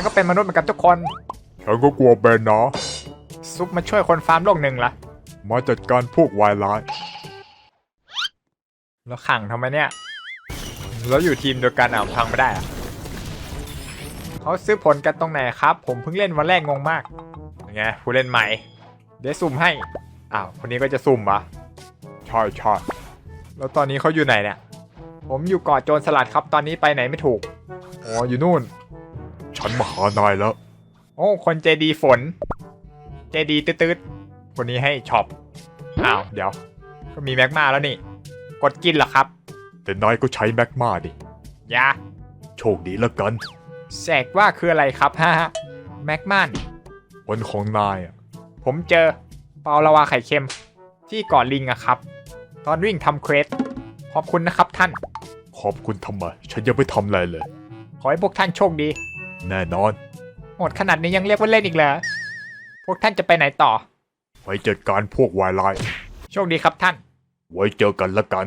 ฉันก็เป็นมนุษย์เหมือนกับทุกคน ฉันก็กลัวเป็นนะ ซุปมาช่วยคนฟาร์มโลกหนึ่งละมาจัดการพวกวายร้าย แล้วขังทำไมเนี่ย แล้วอยู่ทีมเดียวกันอะพังไม่ได้อะเขาซื้อผลกันตรงไหนครับ ผมเพิ่งเล่นวันแรกงงมากยังไงผู้เล่นใหม่ เดี๋ยวสุ่มให้ อ้าว คนนี้ก็จะสุ่มเหรอใช่ใช่แล้วตอนนี้เขาอยู่ไหนเนี่ย ผมอยู่เกาะโจรสลัดครับ ตอนนี้ไปไหนไม่ถูก อ๋อ อยู่นู่น ฉันมาหานายแล้ว โอ้ คนเจดีฝนเจดีตืดๆคนนี้ให้ช็อป อ้าว เดี๋ยว ก็มีแม็กมาแล้วนี่ กดกินเหรอครับ แต่นายก็ใช้แม็กมาดิ ยา โชคดีแล้วกัน แสกว่าคืออะไรครับฮะแม็กมานี่วันของนายอะผมเจอเปาลาวาไข่เค็ม ที่เกาะลิงอะครับ ตอนวิ่งทำเควสขอบคุณนะครับท่าน ขอบคุณทำไม ฉันยังไม่ทำอะไรเลย ขอให้พวกท่านโชคดี แน่นอนหมดขนาดนี้ยังเรียกว่าเล่นอีกเหรอ พวกท่านจะไปไหนต่อไว้จัดการพวกวายร้าย โชคดีครับท่าน ไว้เจอกันละกัน